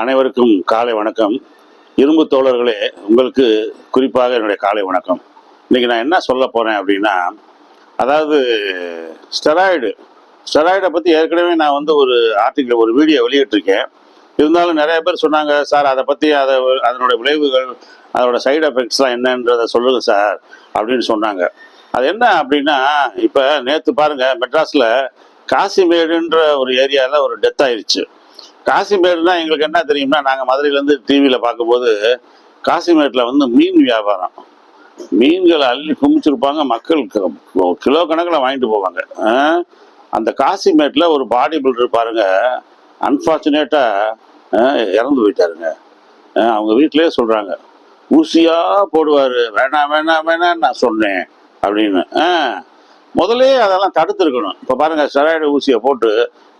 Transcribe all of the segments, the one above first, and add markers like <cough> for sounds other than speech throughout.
அனைவருக்கும் காலை வணக்கம். இரும்பு தோழர்களே உங்களுக்கு குறிப்பாக என்னுடைய காலை வணக்கம். இன்றைக்கி நான் என்ன சொல்ல போகிறேன் அப்படின்னா அதாவது ஸ்டெராய்டு. ஸ்டெராய்டை பற்றி ஏற்கனவே நான் வந்து ஒரு ஆர்டிக்கிள் ஒரு வீடியோ வெளியிட்டிருக்கேன். இருந்தாலும் நிறைய பேர் சொன்னாங்க சார் அதை பற்றி அதை அதனுடைய விளைவுகள் அதோட சைடு எஃபெக்ட்ஸ்லாம் என்னன்றதை சொல்லுங்க சார் அப்படின்னு சொன்னாங்க. அது என்ன அப்படின்னா இப்போ நேற்று பாருங்கள் மெட்ராஸில் காசிமேடுன்ற ஒரு ஏரியாவில் ஒரு டெத் ஆயிடுச்சு காசிமேடுனா எங்களுக்கு என்ன தெரியும்னா நாங்கள் மதுரையிலேருந்து டிவியில் பார்க்கும்போது காசிமேட்டில் வந்து மீன் வியாபாரம். மீன்களை அள்ளி குமிச்சிருப்பாங்க மக்கள் கிலோ கணக்கில் வாங்கிட்டு போவாங்க. ஆ? அந்த காசிமேட்டில் ஒரு பாடி பில்டர் பாருங்க அன்ஃபார்ச்சுனேட்டாக இறந்து போயிட்டாருங்க. ஆ, அவங்க வீட்டிலேயே சொல்கிறாங்க ஊசியாக போடுவார் வேணாம் வேணாம் வேணாம் நான் சொன்னேன் அப்படின்னு. முதலே முதல்லே அதெல்லாம் தடுத்துருக்கணும். இப்போ பாருங்கள் ஸ்டெராய்டு ஊசியை போட்டு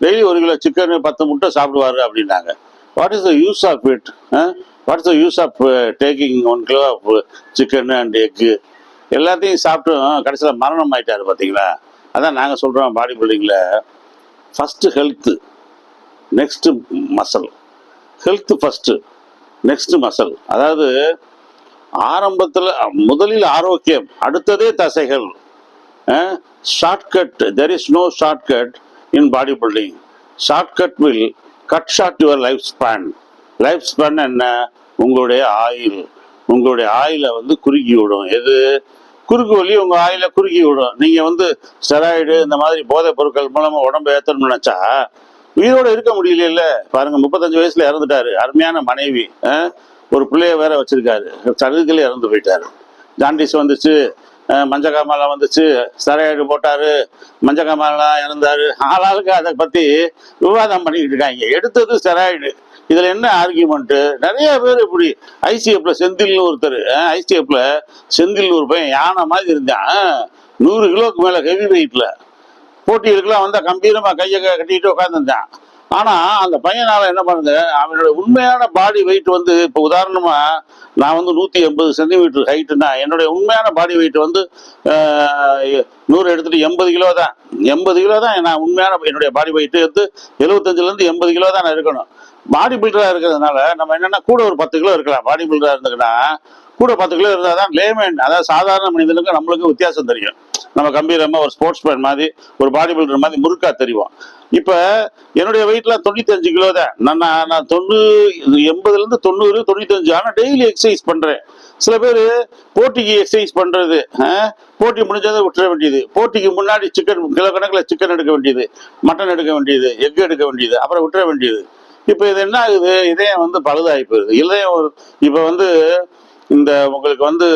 டெய்லி ஒரு கிலோ சிக்கன் பத்து முட்டை சாப்பிடுவாரு அப்படின்னாங்க. What is the use of it what is the use of taking one kilo of chicken and egg எல்லாத்தையும் சாப்பிட்டும் கடைசியில் மரணம் ஆயிட்டார் பார்த்தீங்களா அதான் நாங்கள் சொல்கிறோம் பாடி பில்டிங்கில் first health next muscle health first next muscle அதாவது ஆரம்பத்தில் முதலில் ஆரோக்கியம் அடுத்ததே தசைகள். Shortcut there is no shortcut in body building shortcut will cut short your life span life span என்ன? உங்களுடைய ஆயில் உங்களுடைய ஆயிலை வந்து குறுக்கி விடும். எது? குறுக்கு வலி உங்க ஆயில குறுக்கி விடும். நீங்க வந்து ஸ்டெராய்டு இந்த மாதிரி போதைப் பொருட்கள் மூலமாக உடம்பு ஏற்றணும்னு நினைச்சா உயிரோட இருக்க முடியல பாருங்க முப்பத்தஞ்சு வயசுல இறந்துட்டாரு. அருமையான மனைவி. ஒரு பிள்ளைய வேற வச்சிருக்காரு. சடுகுல இறந்து போயிட்டாரு. ஜாண்டிஸ் வந்துச்சு. மஞ்சக்காமாலை வந்துச்சு. ஸ்டெராய்டு போட்டாரு. மஞ்சக்காமாலாம் இறந்தாரு. ஆளாளுக்கு அதை பத்தி விவாதம் பண்ணிக்கிட்டு இருக்காங்க. எடுத்தது ஸ்டெராய்டு இதுல என்ன ஆர்கியூமெண்ட் நிறைய பேர் இப்படி ஐசிஎஃப்ல செந்தில்னு ஒருத்தர் ஐசிஎஃப்ல செந்தில் ஒரு பையன் யானை மாதிரி இருந்தான். நூறு கிலோக்கு மேல ஹெவி வெயிட்ல போட்டிகளுக்கெல்லாம் வந்தா கம்பீரமா கையை கட்டிட்டு உட்காந்துருந்தான் ஆனா அந்த பையனால என்ன பண்ணுது? அவனோட உண்மையான பாடி வெயிட் வந்து இப்போ உதாரணமா நான் வந்து நூத்தி எண்பது சென்டிமீட்டர் ஹைட்டுனா என்னுடைய உண்மையான பாடி வெயிட் வந்து நூறு எடுத்துட்டு எண்பது கிலோ தான். எண்பது கிலோ தான் நான் உண்மையான என்னுடைய பாடி வெயிட் வந்து எழுபத்தஞ்சுல இருந்து எண்பது கிலோ தான் நான் இருக்கணும். பாடி பில்டரா இருக்கிறதுனால நம்ம என்னன்னா கூட ஒரு பத்து கிலோ இருக்கலாம். பாடி பில்டரா இருந்ததுன்னா கூட பத்து கிலோ இருந்தால் தான் லேமேன் அதாவது சாதாரண மனிதனுக்கு நம்மளுக்கு வித்தியாசம் தெரியும். நம்ம கம்பீரமாக ஒரு ஸ்போர்ட்ஸ் மேன் மாதிரி ஒரு பாடி பில்டர் மாதிரி முறுக்கா தெரியும் இப்போ என்னுடைய வெயிட்லாம் தொண்ணூத்தஞ்சு கிலோ தான். நான் நான் தொண்ணூறு எண்பதுலேருந்து தொண்ணூறு தொண்ணூத்தஞ்சு ஆனால் டெய்லி எக்ஸசைஸ் பண்ணுறேன் சில பேர் போட்டிக்கு எக்ஸசைஸ் பண்ணுறது போட்டி முடிஞ்சதை விட்டுற வேண்டியது. போட்டிக்கு முன்னாடி சிக்கன் கிலோ கணக்கில் சிக்கன் எடுக்க வேண்டியது மட்டன் எடுக்க வேண்டியது எக் எடுக்க வேண்டியது அப்புறம் விட்டுற வேண்டியது. இப்போ இது என்ன ஆகுது? இதயம் வந்து பழுதாகி போயிருது. இதயம் ஒரு இப்போ வந்து இந்த உங்களுக்கு வந்து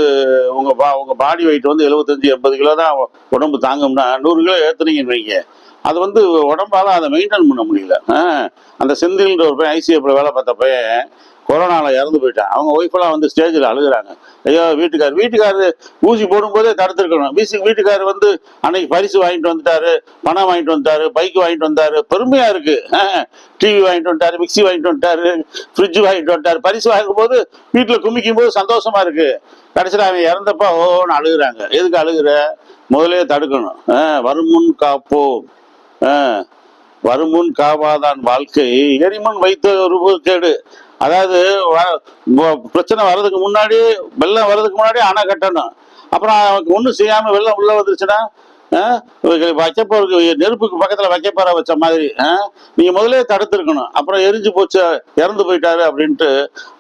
உங்க பா உங்க பாடி வெயிட் வந்து எழுபத்தஞ்சு எண்பது கிலோ தான் உடம்பு தாங்கும்னா நூறு கிலோ ஏத்துனீங்கன்னு வைங்க. அது வந்து உடம்பால அதை மெயின்டைன் பண்ண முடியல. ஆஹ் அந்த செந்தில்ன்ற ஒரு பையன் ஐசிஎஃப்ல வேலை பார்த்த பையன் கொரோனாவில் இறந்து போயிட்டான் அவங்க ஒய்ஃபெல்லாம் வந்து ஸ்டேஜில் அழுகுறாங்க. ஐயோ வீட்டுக்கார் வீட்டுக்காரரு ஊசி போடும்போதே தடுத்துருக்கணும். வீசி வீட்டுக்கார் வந்து அன்னைக்கு பரிசு வாங்கிட்டு வந்துட்டாரு பணம் வாங்கிட்டு வந்துட்டாரு பைக் வாங்கிட்டு வந்தாரு. பெருமையாக இருக்கு. <laughs> டிவி வாங்கிட்டு வந்துட்டாரு மிக்ஸி வாங்கிட்டு வந்துட்டாரு ஃப்ரிட்ஜ் வாங்கிட்டு வந்துட்டாரு. பரிசு வாங்கும்போது வீட்டில் குமிக்கும் போது சந்தோஷமா இருக்கு. கடைசியில் அவன் இறந்தப்போ ஓன்னு அழுகுறாங்க. எதுக்கு அழுகுற? முதலே தடுக்கணும். வருமுன் காப்போம். வருமுன் காவாதான் வாழ்க்கை. எரிமுன் வைத்த ஒரு கேடு. அதாவது வ- பிரச்சனை வர்றதுக்கு முன்னாடி வெள்ளம் வர்றதுக்கு முன்னாடி அணை கட்டணும். அப்புறம் அவனுக்கு ஒன்றும் செய்யாமல் வெள்ளம் உள்ளே வந்துருச்சுன்னா வைக்கப்போருக்கு நெருப்புக்கு பக்கத்தில் வைக்கப்போற வச்ச மாதிரி நீங்கள் முதலே முதல்ல அப்புறம் எரிஞ்சு போச்சு இறந்து போயிட்டாரு அப்படின்ட்டு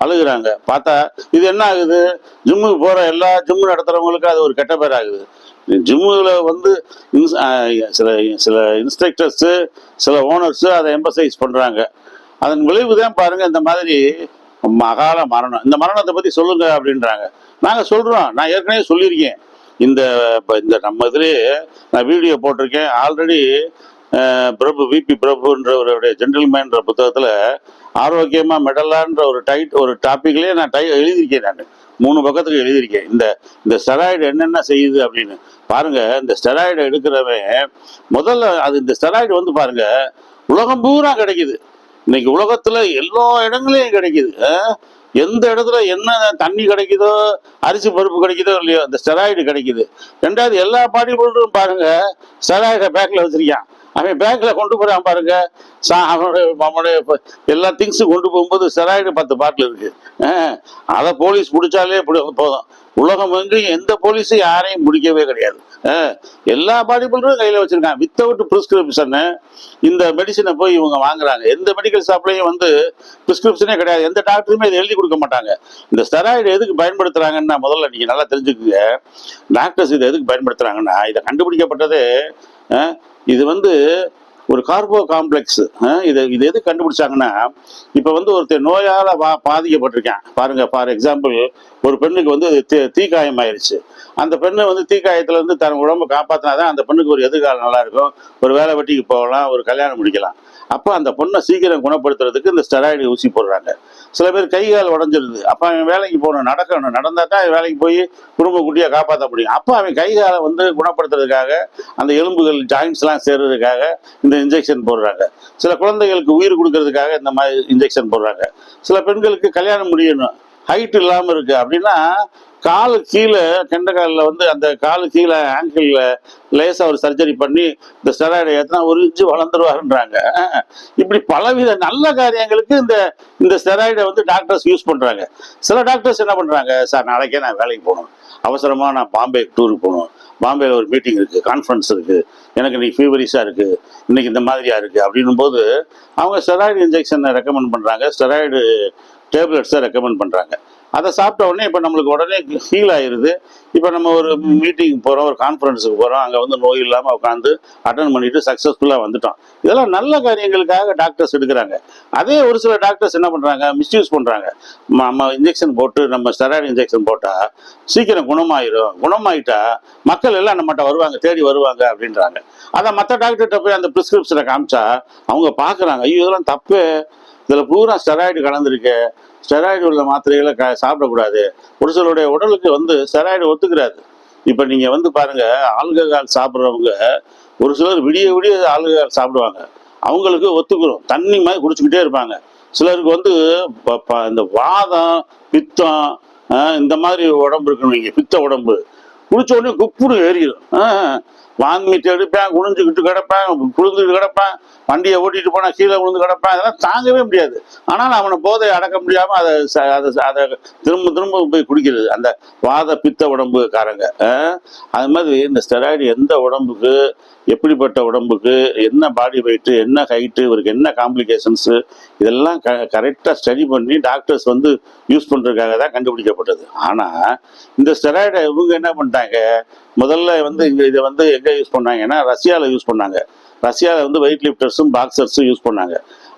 அழுகுறாங்க. பார்த்தா இது என்ன ஆகுது? ஜிம்முக்கு போகிற எல்லா ஜிம்மு நடத்துகிறவங்களுக்கு அது ஒரு கெட்ட பேர் ஆகுது. ஜிம்முல வந்து இன்ஸ்- சில சில இன்ஸ்ட்ரக்டர்ஸு சில ஓனர்ஸு அதை எம்பசைஸ் பண்ணுறாங்க அதன் விளைவு தான் பாருங்க இந்த மாதிரி மகால மரணம். இந்த மரணத்தை பத்தி சொல்லுங்க அப்படின்றாங்க. நாங்க சொல்றோம். நான் ஏற்கனவே சொல்லியிருக்கேன். இந்த இப்போ இந்த நம்ம இதுலயே நான் வீடியோ போட்டிருக்கேன். ஆல்ரெடி பிரபு விபி பிரபுன்றவருடைய ஜென்டில்மேன்ற புத்தகத்துல ஆரோக்கியமா மெடலான்ற ஒரு டைட் ஒரு டாபிக்லயே நான் டை எழுதியிருக்கேன் நான். மூணு பக்கத்துக்கு எழுதியிருக்கேன். இந்த இந்த ஸ்டெராய்டு என்னென்ன செய்யுது அப்படின்னு. பாருங்க இந்த ஸ்டெராய்டு எடுக்கிறவன் முதல்ல அது இந்த ஸ்டெராய்டு வந்து பாருங்க உலகம் பூரா கிடைக்குது. இன்னைக்கு உலகத்துல எல்லா இடங்களையும் கிடைக்குது. எந்த இடத்துல என்ன தண்ணி கிடைக்குதோ அரிசி பருப்பு கிடைக்குதோ இல்லையோ அந்த ஸ்டெராய்டு கிடைக்குது. ரெண்டாவது எல்லா பாடி பொருளும் பாருங்க ஸ்டெராய்டை பேக்கில் வச்சிருக்கான். அவன் பேக்கில் கொண்டு போறான் பாருங்க. சா அவனுடைய அவனுடைய எல்லா திங்ஸும் கொண்டு போகும்போது ஸ்டெராய்டு பத்து பாட்டில் இருக்கு. அதை போலீஸ் பிடிச்சாலே இப்படி போதும். உலகம் எங்கேயும் எந்த போலீஸும் யாரையும் முடிக்கவே கிடையாது. எல்லா பாடி பில்டரும் வச்சுருக்காங்க. வச்சிருக்காங்க வித்தவுட் பிரிஸ்கிரிப்ஷன் இந்த மெடிசனை போய் இவங்க வாங்குறாங்க. எந்த மெடிக்கல் ஷாப்லயும் வந்து ப்ரிஸ்கிரிப்ஷனே கிடையாது. எந்த டாக்டருமே இதை எழுதி கொடுக்க மாட்டாங்க. இந்த ஸ்டெராய்டு எதுக்கு பயன்படுத்துகிறாங்கன்னு முதல்ல நீங்கள் நல்லா தெரிஞ்சுக்குங்க. டாக்டர்ஸ் இதை எதுக்கு பயன்படுத்துகிறாங்கன்னா இதை கண்டுபிடிக்கப்பட்டது இது வந்து ஒரு கார்போ காம்ப்ளெக்ஸ் இது இது எது கண்டுபிடிச்சாங்கன்னா இப்போ வந்து ஒருத்தர் நோயால் பா பாதிக்கப்பட்டிருக்கேன். பாருங்க ஃபார் எக்ஸாம்பிள் ஒரு பெண்ணுக்கு வந்து தீ- தீக்காயம் ஆயிடுச்சு அந்த பெண்ணு வந்து தீக்காயத்துல இருந்து தன் உடம்ப காப்பாற்றினா தான் அந்த பெண்ணுக்கு ஒரு எதிர்காலம் நல்லா இருக்கும். ஒரு வேலை வெட்டிக்கு போகலாம் ஒரு கல்யாணம் முடிக்கலாம். அப்போ அந்த பொண்ணை சீக்கிரம் குணப்படுத்துறதுக்கு இந்த ஸ்டெராய்டு ஊசி போடுறாங்க. சில பேர் கை கால் உடஞ்சிருது. அப்போ அவன் வேலைக்கு போகணும். நடக்கணும். நடந்தாக்கா தான் அவன் வேலைக்கு போய் குடும்ப குட்டியாக காப்பாற்ற முடியும். அப்போ அவன் கை காலை வந்து குணப்படுத்துறதுக்காக அந்த எலும்புகள் ஜாயின்ஸ்லாம் சேர்றதுக்காக இந்த இன்ஜெக்ஷன் போடுறாங்க. சில குழந்தைகளுக்கு உயிர் கொடுக்கறதுக்காக இந்த மாதிரி இன்ஜெக்ஷன் போடுறாங்க. சில பெண்களுக்கு கல்யாணம் முடியணும். ஹைட் இல்லாமல் இருக்குது அப்படின்னா காலு கீழே கெண்டக்காலில் வந்து அந்த காலு கீழே ஆங்கிளில் லேசாக ஒரு சர்ஜரி பண்ணி இந்த ஸ்டெராய்டை ஏற்றினா ஒரு இன்ச்சு வளர்ந்துருவாருன்றாங்க. இப்படி பலவித நல்ல காரியங்களுக்கு இந்த இந்த ஸ்டெராய்டை வந்து டாக்டர்ஸ் யூஸ் பண்ணுறாங்க சில டாக்டர்ஸ் என்ன பண்ணுறாங்க சார் நாளைக்கே நான் வேலைக்கு போகணும். அவசரமாக நான் பாம்பே டூருக்கு போகணும். பாம்பேயில் ஒரு மீட்டிங் இருக்குது கான்ஃபரன்ஸ் இருக்குது எனக்கு இன்றைக்கி ஃபீவரிஸாக இருக்குது இன்றைக்கி இந்த மாதிரியாக இருக்குது அப்படின்னும் போது அவங்க ஸ்டெராய்டு இன்ஜெக்ஷனை ரெக்கமெண்ட் பண்ணுறாங்க ஸ்டெராய்டு டேப்லெட்ஸை ரெக்கமெண்ட் பண்ணுறாங்க அதை சாப்பிட்ட உடனே இப்போ நம்மளுக்கு உடனே ஃபீல் ஆயிடுது இப்போ நம்ம ஒரு மீட்டிங் போகிறோம் ஒரு கான்ஃபரன்ஸுக்கு போகிறோம் அங்கே வந்து நோய் இல்லாமல் உட்காந்து அட்டன் பண்ணிட்டு சக்ஸஸ்ஃபுல்லாக வந்துட்டோம். இதெல்லாம் நல்ல காரியங்களுக்காக டாக்டர்ஸ் எடுக்கிறாங்க. அதே ஒரு சில டாக்டர்ஸ் என்ன பண்ணுறாங்க மிஸ்யூஸ் பண்ணுறாங்க நம்ம இன்ஜெக்ஷன் போட்டு நம்ம ஸ்டெராய்டு இன்ஜெக்ஷன் போட்டால் சீக்கிரம் குணமாயிரும். குணமாயிட்டா மக்கள் எல்லாம் நம்மகிட்ட வருவாங்க தேடி வருவாங்க அப்படின்றாங்க. அதை மற்ற டாக்டர்கிட்ட போய் அந்த ப்ரிஸ்கிரிப்ஷனை காமிச்சா அவங்க பார்க்குறாங்க ஐயோ இதெல்லாம் தப்பு. இதில் பூரா ஸ்டெராய்டு கலந்துருக்கு. ஸ்டெராய்டு உள்ள மாத்திரைகளை க சாப்பிடக்கூடாது. ஒரு சிலருடைய உடலுக்கு வந்து ஸ்டெராய்டு ஒத்துக்கிறாது. இப்போ நீங்கள் வந்து பாருங்க ஆல்கஹால் சாப்பிட்றவங்க ஒரு சிலர் விடிய விடிய ஆல்கஹால் சாப்பிடுவாங்க. அவங்களுக்கு ஒத்துக்கிறோம். தண்ணி மாதிரி குடிச்சுக்கிட்டே இருப்பாங்க. சிலருக்கு வந்து ப- ப- இந்த வாதம் பித்தம் இந்த மாதிரி உடம்பு இருக்கணும் நீங்கள் பித்த உடம்பு. குடிச்ச உடனே குப்புடு ஏறிடும் வாங்கிட்டு எடுப்பேன் குனிஞ்சுக்கிட்டு கிடப்பேன் குளிர்ந்துட்டு கிடப்பேன் வண்டியை ஓட்டிட்டு போனா கீழே விழுந்து கிடப்பேன். அதெல்லாம் தாங்கவே முடியாது. ஆனால் அவனை போதை அடக்க முடியாம அதை அதை அதை திரும்ப திரும்ப போய் குடிக்கிறது. அந்த வாத பித்த உடம்புக்காரங்க அது மாதிரி இந்த ஸ்டெராய்டு எந்த உடம்புக்கு எப்படிப்பட்ட உடம்புக்கு என்ன பாடி வெயிட்டு என்ன ஹைட்டு இவருக்கு என்ன காம்ப்ளிகேஷன்ஸு இதெல்லாம் க கரெக்டாக ஸ்டடி பண்ணி டாக்டர்ஸ் வந்து யூஸ் பண்ணுறதுக்காக தான் கண்டுபிடிக்கப்பட்டது. ஆனால் இந்த ஸ்டெராய்டை இவங்க என்ன பண்ணிட்டாங்க? முதல்ல வந்து இங்கே இதை வந்து எங்கே யூஸ் பண்ணாங்கன்னா ரஷ்யாவில் யூஸ் பண்ணாங்க. ரஷ்யாவில் வந்து வெயிட் லிஃப்டர்ஸும் பாக்ஸர்ஸும் யூஸ் பண்ணாங்க.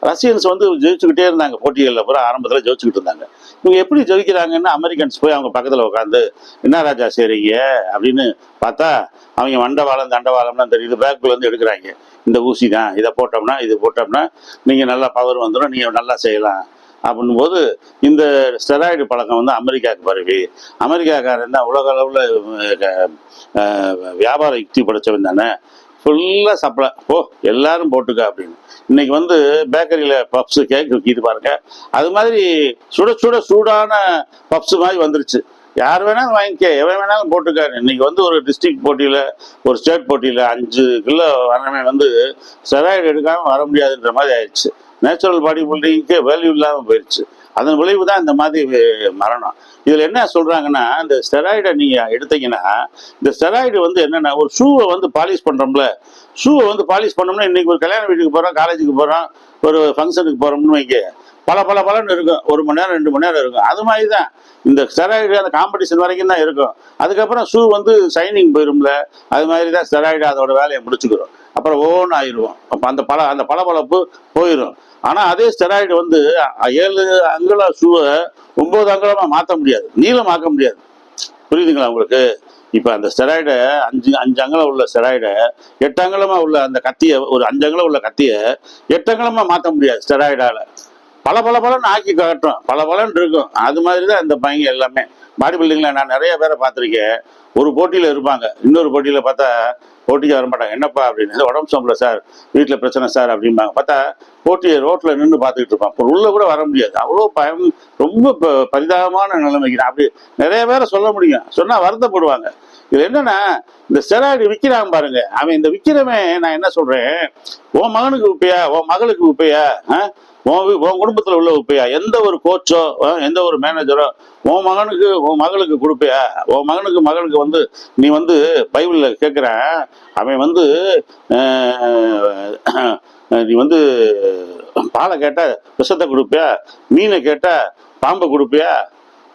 ரஷ்யன்ஸ் வந்து ஜெயிச்சுக்கிட்டே இருந்தாங்க போட்டிகளில் பூரா ஆரம்பத்தில் ஜெயிச்சுக்கிட்டு இருந்தாங்க. இவங்க எப்படி ஜெயிக்கிறாங்கன்னு அமெரிக்கன்ஸ் போய் அவங்க பக்கத்தில் உட்காந்து என்ன ராஜா செய்கிறீங்க அப்படின்னு பார்த்தா அவங்க வண்டவாளம் தண்டவாளம்லாம் தெரியுது பேக்குள்ள இருந்து எடுக்கிறாங்க. இந்த ஊசி தான் இதை போட்டோம்னா இது போட்டோம்னா நீங்கள் நல்லா பவர் வந்துடும் நீங்கள் நல்லா செய்யலாம். அப்படின்னும் போது இந்த ஸ்டெராய்டு பழக்கம் வந்து அமெரிக்காவுக்கு பரவி. அமெரிக்காக்காரன் தான் உலக அளவில் வியாபார யுக்தி படைச்சவன் தானே. ஃபுல்லாக சப்ளை. ஓ எல்லாரும் போட்டுக்க அப்படின்னு. இன்னைக்கு வந்து பேக்கரியில் பப்ஸு கேக் விற்கிது பாருங்க. அது மாதிரி சுட சுட சூடான பப்ஸ் மாதிரி வந்துருச்சு. யார் வேணாலும் வாங்கிக்க எவன் வேணாலும் போட்டுக்காரு. இன்னைக்கு வந்து ஒரு டிஸ்ட்ரிக்ட் போட்டியில் ஒரு ஸ்டேட் போட்டியில் அஞ்சு கிலோ வரவன் வந்து ஸ்டெராய்டு எடுக்காமல் வர முடியாதுன்ற மாதிரி ஆயிடுச்சு. நேச்சுரல் பாடி பில்டிங்க்கு வேல்யூ இல்லாமல் போயிடுச்சு அதன் விளைவு தான் இந்த மாதிரி மரணம். இதில் என்ன சொல்கிறாங்கன்னா இந்த ஸ்டெராய்டை நீங்கள் எடுத்தீங்கன்னா இந்த ஸ்டெராய்டு வந்து என்னென்னா ஒரு ஷூவை வந்து பாலிஷ் பண்ணுறோம்ல ஷூவை வந்து பாலிஷ் பண்ணோம்னா இன்றைக்கி ஒரு கல்யாண வீட்டுக்கு போகிறோம் காலேஜுக்கு போகிறோம் ஒரு ஃபங்க்ஷனுக்கு போகிறோம்னு வைக்க பல பல பலன்னு இருக்கும். ஒரு மணி நேரம் ரெண்டு மணி நேரம் இருக்கும். அது மாதிரி தான். இந்த ஸ்டெராய்டு அந்த காம்படிஷன் வரைக்கும் தான் இருக்கும். அதுக்கப்புறம் ஷூ வந்து ஷைனிங் போயிரும்ல. அது மாதிரி தான் ஸ்டெராய்டு அதோட வேலையை முடிச்சுக்கிறோம். அப்புறம் ஓன் ஆயிடுவோம். அப்போ அந்த பல அந்த பளபளப்பு போயிடும் ஆனால் அதே ஸ்டெராய்டு வந்து ஏழு அங்குல ஷூவை ஒம்பது அங்குலமாக மாற்ற முடியாது. நீளமாக்க முடியாது. புரியுதுங்களா உங்களுக்கு? இப்போ அந்த ஸ்டெராய்டை அஞ்சு அஞ்சு அங்குலம் உள்ள ஸ்டெராய்டை எட்டு அங்குலமாக உள்ள அந்த கத்தியை ஒரு அஞ்சு அங்குலம் உள்ள கத்தியை எட்டு அங்குலமாக மாற்ற முடியாது ஸ்டெராய்டால பல பல பலன்னு ஆக்கி காட்டும் பல பலன் இருக்கும். அது மாதிரி தான் இந்த பையங்க எல்லாமே. பாடி பில்டிங்கில் நான் நிறைய பேரை பார்த்துருக்கேன். ஒரு போட்டியில் இருப்பாங்க. இன்னொரு போட்டியில் பார்த்தா போட்டிக்கு வர மாட்டாங்க. என்னப்பா அப்படின்னு. உடம்பு சம்பள சார். வீட்டில் பிரச்சனை சார் அப்படிம்பாங்க. பார்த்தா போட்டியை ரோட்டில் நின்று பார்த்துக்கிட்டு இருப்பான். இப்போ உள்ளே கூட வர முடியாது. அவ்வளோ பயம் ரொம்ப ப- பரிதாபமான நிலைமைக்கு அப்படி நிறைய பேரை சொல்ல முடியும். சொன்னால் வருத்தப்படுவாங்க. இது என்னன்னா இந்த ஸ்டெராய்டு விற்கிறான் பாருங்க. அவன் இந்த விற்கிறவன் நான் என்ன சொல்றேன்? உன் மகனுக்கு உப்பையா உன் மகளுக்கு உப்பையா ஆ? உன் குடும்பத்தில் உன் உள்ள உப்பையா? எந்த ஒரு கோச்சோ எந்த ஒரு மேனேஜரோ உன் மகனுக்கு உன் மகளுக்கு கொடுப்பியா? உன் மகனுக்கு மகளுக்கு வந்து நீ வந்து பைபிளில் கேட்குற அவன் வந்து நீ வந்து பாலை கேட்டால் விஷத்தை கொடுப்பியா? மீனை கேட்டால் பாம்பை கொடுப்பியா?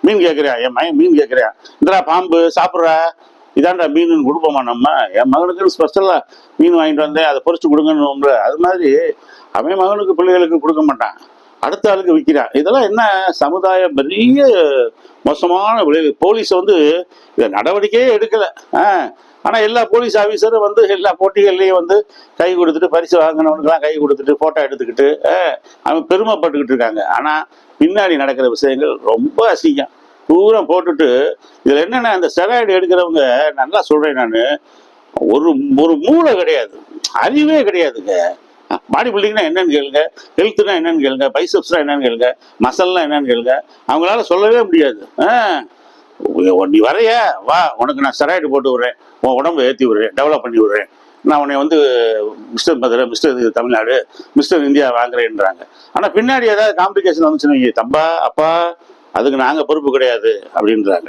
மீன் கேட்குறியா என் மகன் மீன் கேட்குறியா இந்தடா பாம்பு சாப்பிட்ற. இதான்டா மீன் கொடுப்போமா நம்ம? என் மகனுக்குன்னு ஸ்பெஷலாக மீன் வாங்கிட்டு வந்தேன் அதை பொறிச்சு கொடுங்கன்னு அது மாதிரி அவன் மகனுக்கு பிள்ளைகளுக்கு கொடுக்க மாட்டான். அடுத்த ஆளுக்கு விற்கிறான் இதெல்லாம் என்ன சமுதாயம் பெரிய மோசமான விளைவு. போலீஸ் வந்து இதை நடவடிக்கையே எடுக்கலை. ஆ ஆனால் எல்லா போலீஸ் ஆஃபீஸரும் வந்து எல்லா போட்டிகள்லேயும் வந்து கை கொடுத்துட்டு பரிசு வாங்கினவனுக்கெல்லாம் கை கொடுத்துட்டு ஃபோட்டோ எடுத்துக்கிட்டு அவன் பெருமைப்பட்டுக்கிட்டு இருக்காங்க. ஆனால் பின்னாடி நடக்கிற விஷயங்கள் ரொம்ப அசிங்கம். தூரம் போட்டுட்டு இதில் என்னென்ன அந்த ஸ்டெராய்டு எடுக்கிறவங்க நல்லா சொல்கிறேன் நான். ஒரு ஒரு மூளை கிடையாது. அறிவே கிடையாதுங்க. பாடி பில்டிங்னா என்னன்னு கேளுங்க. ஹெல்த்னா என்னன்னு கேளுங்க. பைசப்ஸ்னா என்னன்னு கேளுங்க. மசல்னா என்னன்னு கேளுங்க. அவங்களால சொல்லவே முடியாது. நீ வரைய. வா உனக்கு நான் ஸ்டெராய்டு போட்டு விடுறேன். உன் உடம்பு ஏற்றி விடுறேன். டெவலப் பண்ணி விடுறேன். நான் உன்னை வந்து மிஸ்டர் மதுரை மிஸ்டர் இது தமிழ்நாடு மிஸ்டர் இந்தியா வாங்குறேன்றாங்க. ஆனால் பின்னாடி ஏதாவது காம்ப்ளிகேஷன் வந்துச்சுன்னு தம்பா அப்பா அதுக்கு நாங்கள் பொறுப்பு கிடையாது அப்படின்றாங்க.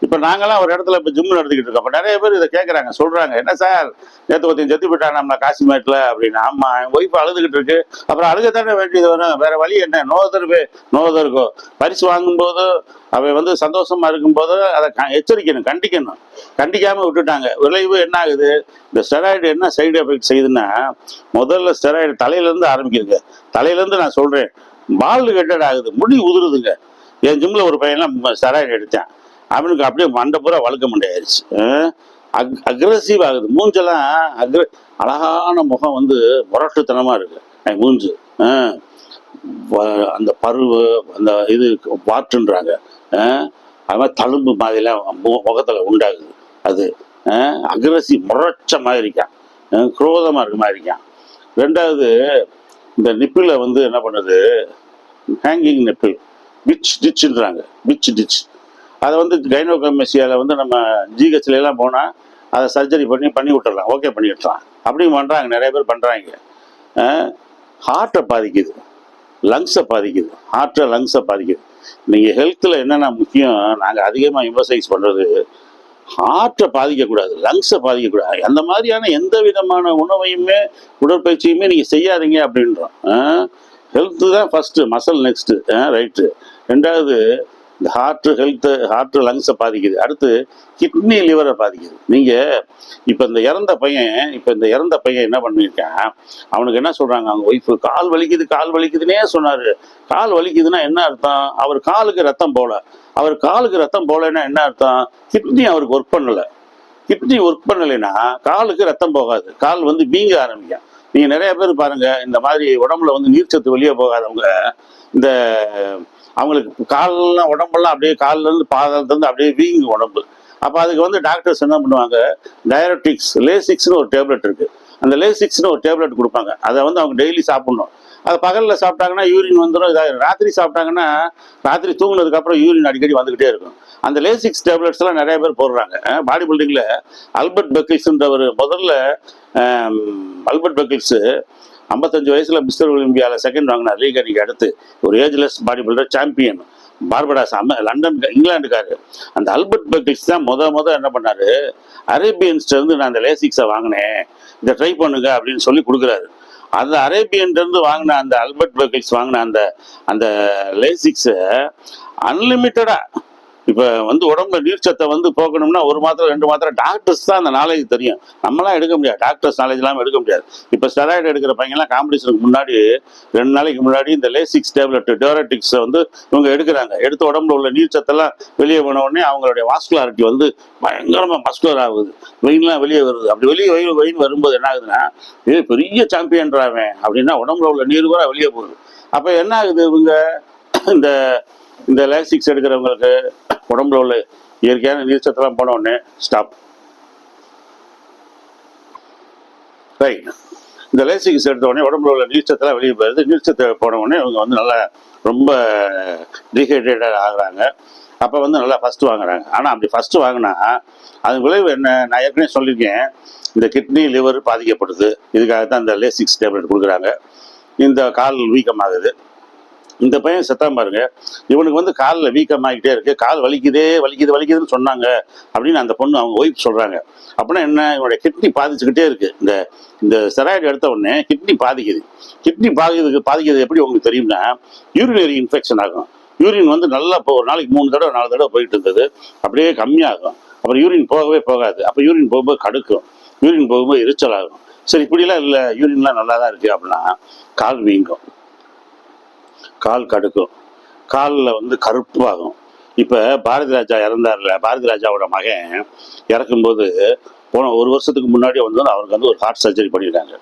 இப்போ நாங்களாம் ஒரு இடத்துல இப்போ ஜிம் நடத்திக்கிட்டு இருக்கோம். அப்போ நிறைய பேர் இதை கேட்குறாங்க சொல்கிறாங்க என்ன சார்? நேற்று ஒருத்தையும் செத்து போயிட்டான் நம்ம காசிமேட்டில் அப்படின்னு. ஆமாம் என் ஒய்ஃப் அழுதுகிட்டு இருக்கு. அப்புறம் அழுகத்தானே வேண்டியது வரும். வேற வழி என்ன? நோதருக்கு நோதருக்கோ பரிசு வாங்கும்போது அவன் வந்து சந்தோஷமா இருக்கும்போது அதை க- எச்சரிக்கணும் கண்டிக்கணும். கண்டிக்காமல் விட்டுட்டாங்க. விளைவு என்ன ஆகுது? இந்த ஸ்டெராய்டு என்ன சைடு எஃபெக்ட் செய்யுதுன்னா முதல்ல ஸ்டெராய்டு தலையிலேருந்து ஆரம்பிக்குதுங்க. தலையிலேருந்து நான் சொல்கிறேன் பால் கெட்டட் ஆகுது முடி உதிருதுங்க. என் ஜிம்மில் ஒரு பையன்லாம் ஸ்டெராய்டு எடுத்தேன். அவனுக்கு அப்படியே மண்டை பூரா வழுக்க மண்டையாயிருச்சு. அக் அக்ரஸிவ் ஆகுது. மூஞ்செல்லாம் அக்ர அழகான முகம் வந்து முரட்டுத்தனமாக இருக்கு. என் மூஞ்சு. ஆ. அந்த பருவு அந்த இது வாட்டுன்றாங்க ஆ. அது மாதிரி தழும்பு மாதிரிலாம் மு- உண்டாகுது. அது அக்ரஸிவ் முரட்ச மாதிரி இருக்கான். குரோதமாக இருக்க மாதிரி இருக்கான். ரெண்டாவது இந்த நிப்பில் வந்து என்ன பண்ணுது? Hanging nipple. பிச் டிச்சுன்றாங்க. பிச் டிச் அதை வந்து கைனோகமெசியாவில் வந்து நம்ம ஜிஹெச்லாம் போனால் அதை சர்ஜரி பண்ணி பண்ணி விட்டுறலாம் ஓகே பண்ணி விட்டுறலாம் அப்படியும் பண்ணுறாங்க நிறைய பேர் பண்ணுறாங்க ஹார்ட்டை பாதிக்குது. லங்ஸை பாதிக்குது. ஹார்ட்டை லங்ஸை பாதிக்குது. நீங்கள் ஹெல்த்தில் என்னென்ன முக்கியம்? நாங்கள் அதிகமாக எம்பசைஸ் பண்ணுறது ஹார்ட்டை பாதிக்கக்கூடாது. லங்ஸை பாதிக்கக்கூடாது. அந்த மாதிரியான எந்த விதமான உணவையுமே உடற்பயிற்சியுமே நீங்கள் செய்யாதீங்க அப்படின்றோம். ஹெல்த்து தான் ஃபஸ்ட்டு மசல் நெக்ஸ்ட்டு ரைட்டு ரெண்டாவது இந்த ஹார்ட்டு ஹெல்த்து ஹார்ட்டு லங்ஸை பாதிக்குது. அடுத்து கிட்னி லிவரை பாதிக்குது. நீங்கள் இப்போ இந்த இறந்த பையன் இப்போ இந்த இறந்த பையன் என்ன பண்ணியிருக்கான்? அவனுக்கு என்ன சொல்கிறாங்க அவங்க ஒய்ஃபு கால் வலிக்குது கால் வலிக்குதுன்னே சொன்னார். கால் வலிக்குதுன்னா என்ன அர்த்தம்? அவர் காலுக்கு ரத்தம் போல. அவர் காலுக்கு ரத்தம் போகலைன்னா என்ன அர்த்தம்? கிட்னி அவருக்கு ஒர்க் பண்ணலை. கிட்னி ஒர்க் பண்ணலைன்னா காலுக்கு ரத்தம் போகாது. கால் வந்து வீங்க ஆரம்பிக்கும். நீங்கள் நிறைய பேர் பாருங்கள் இந்த மாதிரி உடம்புல வந்து நீர்ச்சத்து வெளியே போகாதவங்க இந்த அவங்களுக்கு காலெல்லாம் உடம்பெல்லாம் அப்படியே காலிலேருந்து பாதத்துலேருந்து அப்படியே வீங்கு உடம்பு. அப்போ அதுக்கு வந்து டாக்டர்ஸ் என்ன பண்ணுவாங்க? டயரட்டிக்ஸ் லேசிக்ஸ்னு ஒரு டேப்லெட் இருக்குது அந்த லேசிக்ஸ்னு ஒரு டேப்லெட் கொடுப்பாங்க. அதை வந்து அவங்க டெய்லி சாப்பிட்ணும். அது பகலில் சாப்பிட்டாங்கன்னா யூரின் வந்துடும் இதாக ராத்திரி சாப்பிட்டாங்கன்னா ராத்திரி தூங்கினதுக்கப்புறம் யூரின் அடிக்கடி வந்துக்கிட்டே இருக்கும். அந்த லேசிக்ஸ் டேப்லெட்ஸ்லாம் நிறைய பேர் போடுறாங்க. பாடி பில்டிங்கில் அல்பர்ட் பெக்கிள்ஸ்ன்றவர் முதல்ல அல்பர்ட் பெக்கிள்ஸு ஐம்பத்தஞ்சு வயசில் மிஸ்டர் ஒலிம்பியாவில் செகண்ட் வாங்கினார் லீக் அடிக்கு அடுத்து. ஒரு ageless body builder champion Barbados அம லண்டன் இங்கிலாண்டுக்காரு அந்த அல்பர்ட் பெக்கிள்ஸ் தான் முத முத என்ன பண்ணாரு? அரேபியன்ஸ்டேருந்து நான் அந்த லேசிக்ஸை வாங்கினேன். இதை ட்ரை பண்ணுங்க அப்படின்னு சொல்லி கொடுக்குறாரு. அந்த அரேபியன்லேருந்து வாங்கின அந்த அல்பர்ட் பெக்கிள்ஸ் வாங்கின அந்த அந்த லேசிக்ஸை அன்லிமிட்டடாக இப்போ வந்து உடம்புல நீர்ச்சத்தை வந்து போக்கணும்னா ஒரு மாத்திரை ரெண்டு மாத்திரை டாக்டர்ஸ் தான் அந்த நாலேஜ் தெரியும். நம்மளாம் எடுக்க முடியாது. டாக்டர்ஸ் நாலேஜ் இல்லாமல் எடுக்க முடியாது. இப்போ ஸ்டெராய்டு எடுக்கிற பையன்லாம் காம்படிஷனுக்கு முன்னாடி ரெண்டு நாளைக்கு முன்னாடி இந்த லேசிக்ஸ் டேப்லெட் டோரட்டிக்ஸை வந்து இவங்க எடுக்கிறாங்க. எடுத்து உடம்புல உள்ள நீர்ச்சத்தெல்லாம் வெளியே போன உடனே அவங்களுடைய வாஸ்குலாரிட்டி வந்து பயங்கரமாக மஸ்குலர் ஆகுது. வெயின்லாம் வெளியே வருது. அப்படி வெளியே வெயில் வெயின் வரும்போது என்ன ஆகுதுன்னா இது பெரிய சாம்பியன்றாவேன் அப்படின்னா உடம்புல உள்ள நீர் கூட வெளியே போகுது. அப்போ என்ன ஆகுது இவங்க? இந்த இந்த லேசிக்ஸ் எடுக்கிறவங்களுக்கு உடம்புல உள்ள இயற்கையான நீர்ச்சத்தெல்லாம் போன உடனே ஸ்டாப் ரைட் இந்த லேசிக்ஸ் எடுத்த உடனே உடம்புல உள்ள நீர்ச்சத்தெல்லாம் வெளியே போயிருது நீர்ச்சத்தை போன உடனே இவங்க வந்து நல்லா ரொம்ப டீஹைட்ரேட்டட் ஆகுறாங்க. அப்போ வந்து நல்லா ஃபஸ்ட்டு வாங்குறாங்க. ஆனால் அப்படி ஃபஸ்ட்டு வாங்கினா அதன் விளைவு என்ன? நான் ஏற்கனவே சொல்லியிருக்கேன். இந்த கிட்னி லிவர் பாதிக்கப்படுது. இதுக்காக தான் இந்த லேசிக்ஸ் டேப்லெட் கொடுக்குறாங்க. இந்த கால் வீக்கமாகுது. இந்த பையன் செத்தான் பாருங்க. இவனுக்கு வந்து காலில் வீக்கமாகிட்டே இருக்கு. கால் வலிக்குதே வலிக்குது வலிக்குதுன்னு சொன்னாங்க அப்படின்னு அந்த பொண்ணு அவங்க ஒய்ஃப் சொல்றாங்க. அப்படின்னா என்ன? இவனுடைய கிட்னி பாதிச்சுக்கிட்டே இருக்கு. இந்த இந்த ஸ்டெராய்டு எடுத்த உடனே கிட்னி பாதிக்குது. கிட்னி பாதிக்கிறதுக்கு பாதிக்கிறது எப்படி உங்களுக்கு தெரியும்னா யூரினரி இன்ஃபெக்ஷன் ஆகும். யூரின் வந்து நல்லா இப்போ ஒரு நாளைக்கு மூணு தடவை நாலு தடவை போயிட்டு இருந்தது. அப்படியே கம்மியாகும். அப்புறம் யூரின் போகவே போகாது. அப்போ யூரின் போகும்போது கடுக்கும். யூரின் போகும்போது எரிச்சல் ஆகும். சரி இப்படிலாம் இல்லை. யூரின்லாம் நல்லா தான் இருக்குது அப்படின்னா கால் வீங்கும். கால் கடுக்கும். காலில் வந்து கருப்பாகும். இப்போ பாரதி ராஜா இறந்தார்ல பாரதி ராஜாவோட மகன் இறக்கும்போது போன ஒரு வருஷத்துக்கு முன்னாடி வந்து அவருக்கு வந்து ஒரு ஹார்ட் சர்ஜரி பண்ணியிருக்காங்க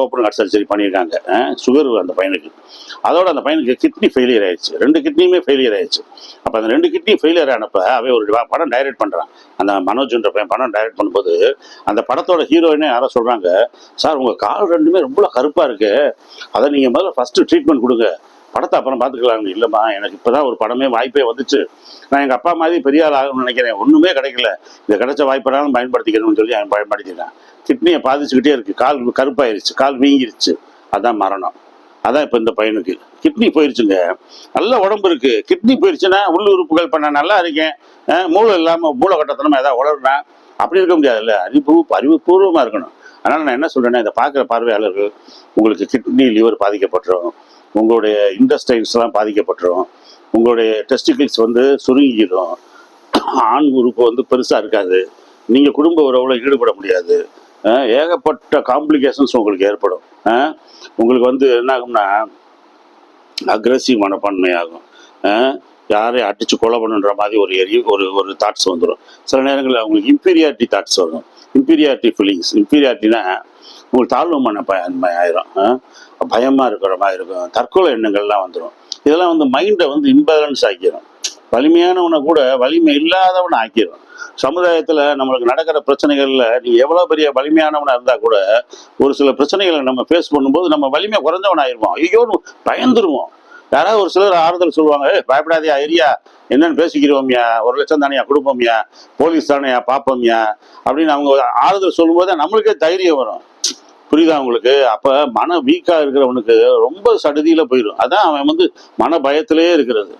ஓப்பன் ஹார்ட் சர்ஜரி பண்ணியிருக்காங்க. சுகர் அந்த பையனுக்கு. அதோட அந்த பையனுக்கு கிட்னி ஃபெயிலியர் ஆயிடுச்சு. ரெண்டு கிட்னியுமே ஃபெயிலியர் ஆயிடுச்சு. அப்போ அந்த ரெண்டு கிட்னி ஃபெயிலியர் ஆனப்ப அவன் ஒரு படம் டைரக்ட் பண்ணுறான் அந்த மனோஜ்ன்ற பையன் படம் டைரக்ட் பண்ணும்போது அந்த படத்தோட ஹீரோயினே யாரோ சொல்கிறாங்க சார் உங்கள் கால் ரெண்டுமே ரொம்ப கருப்பாக இருக்கு. அதை நீங்கள் முதல்ல ஃபஸ்ட்டு ட்ரீட்மெண்ட் கொடுங்க. படத்தை அப்புறம் பார்த்துக்கலாம் இல்லைம்மா. எனக்கு இப்போ தான் ஒரு படமே வாய்ப்பே வந்துச்சு. நான் எங்கள் அப்பா மாதிரி பெரிய ஆள் ஆகணும்னு நினைக்கிறேன். ஒன்றுமே கிடைக்கல. இந்த கிடைச்ச வாய்ப்பெல்லாம் பயன்படுத்திக்கணும்னு சொல்லி அவன் பயன்படுத்திட்டேன் கிட்னியை பாதிச்சுக்கிட்டே இருக்குது கால் கருப்பாயிருச்சு. கால் வீங்கிருச்சு. அதான் மரணம். அதான் இப்போ இந்த பையனுக்கு. கிட்னி போயிருச்சுங்க. நல்ல உடம்பு இருக்கு. கிட்னி போயிருச்சுன்னா உள்ள உறுப்புகள் பண்ண நல்லா இருக்கேன். மூளை இல்லாமல் மூளை கட்டத்தனமாக ஏதாவது உளறுனா அப்படி இருக்க முடியாதுல்ல. அறிவு அறிவுபூர்வமாக இருக்கணும். அதனால் நான் என்ன சொல்கிறேன்னா இதை பார்க்குற பார்வையாளர்கள் உங்களுக்கு கிட்னி லிவர் பாதிக்கப்பட்டுரும். உங்களுடைய இண்டஸ்டைல்ஸ்லாம் பாதிக்கப்பட்டுரும். உங்களுடைய டெஸ்டிகிள்ஸ் வந்து சுருங்கிடும் ஆண் உறுப்பு வந்து பெருசாக இருக்காது. நீங்கள் குடும்ப உறவுல ஈடுபட முடியாது. ஏகப்பட்ட காம்ப்ளிகேஷன்ஸ் உங்களுக்கு ஏற்படும். உங்களுக்கு வந்து என்ன ஆகும்னா அக்ரெசிவ் மனப்பான்மை ஆகும். யாரையும் அடித்து கொலை பண்ணுன்ற மாதிரி ஒரு எரி ஒரு ஒரு தாட்ஸ் வந்துடும் சில நேரங்களில் அவங்களுக்கு இம்பீரியாரிட்டி தாட்ஸ் வரும். இம்பீரியாரிட்டி ஃபீலிங்ஸ் இம்பீரியாரிட்டினா உங்களுக்கு தாழ்வு மன ஆயிரும். அஹ் பயமா இருக்கிற மாதிரி இருக்கும். தற்கொலை எண்ணங்கள்லாம் வந்துடும் இதெல்லாம் வந்து மைண்டை வந்து இம்பேலன்ஸ் ஆக்கிடும் வலிமையானவனை கூட வலிமை இல்லாதவனை ஆக்கிடும் சமுதாயத்துல நம்மளுக்கு நடக்கிற பிரச்சனைகள்ல நீ எவ்வளவு பெரிய வலிமையானவனா இருந்தா கூட ஒரு சில பிரச்சனைகளை நம்ம ஃபேஸ் பண்ணும்போது நம்ம வலிமை குறைஞ்சவன் ஆயிருவோம் ஐயோ பயந்துருவோம். யாராவது ஒரு சிலர் ஆறுதல் சொல்லுவாங்க ஏ பயப்படாதயா ஐரியா என்னன்னு பேசிக்கிறோம்யா. ஒரு லட்சம் தானையா கொடுப்போம்யா. போலீஸ் தானையா பார்ப்போம்யா. அப்படின்னு அவங்க ஆறுதல் சொல்லும்போது நம்மளுக்கே தைரியம் வரும். புரியுதா உங்களுக்கு? அப்ப மன வீக்கா இருக்கிறவனுக்கு ரொம்ப சடுதியில போயிடும் அதான் அவன் வந்து மன பயத்திலேயே இருக்கிறது.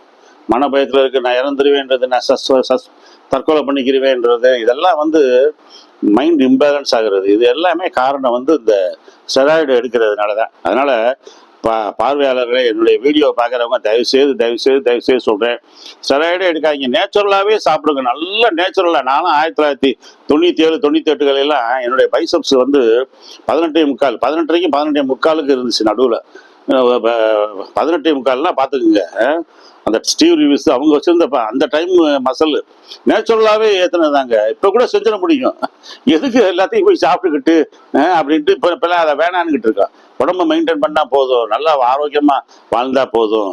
மன பயத்தில் இருக்க நான் இறந்துருவேன்றது நான் சஸ் சஸ் தற்கொலை பண்ணிக்கிறவேன்றது இதெல்லாம் வந்து மைண்ட் இம்பேலன்ஸ் ஆகிறது. இது எல்லாமே காரணம் வந்து இந்த ஸ்டெராய்டு எடுக்கிறதுனால தான் அதனால பா பார்வையாளர்களே என்னுடைய வீடியோ பார்க்குறவங்க தயவு செய்து தயவு செய்து தயவு செய்து சொல்கிறேன் ஸ்டெராய்டே எடுக்காதீங்க. நேச்சுரலாகவே சாப்பிடுங்க. நல்ல நேச்சுரலாக நானும் ஆயிரத்தி தொள்ளாயிரத்தி தொண்ணூற்றி ஏழு தொண்ணூற்றி எட்டுகள் எல்லாம் என்னுடைய பைசப்ஸ் வந்து பதினெட்டே முக்கால் பதினெட்டரைக்கும் பதினெட்டே முக்காலுக்கு இருந்துச்சு நடுவில். பதினெட்டே முக்கால்லாம் பார்த்துக்குங்க. அந்த ஸ்டீவ் ரிவ்யூஸ் அவங்க வச்சுருந்தப்ப அந்த டைம் மசல் நேச்சுரலாகவே ஏற்றினதாங்க இப்போ கூட செஞ்சிட முடியும். எதுக்கு எல்லாத்தையும் போய் சாப்பிட்டுக்கிட்டு அப்படின்ட்டு இப்போ இப்போலாம் அதை வேணான்னுக்கிட்டு இருக்கோம் உடம்ப மெயின்டைன் பண்ணால் போதும். நல்லா ஆரோக்கியமாக வாழ்ந்தால் போதும்.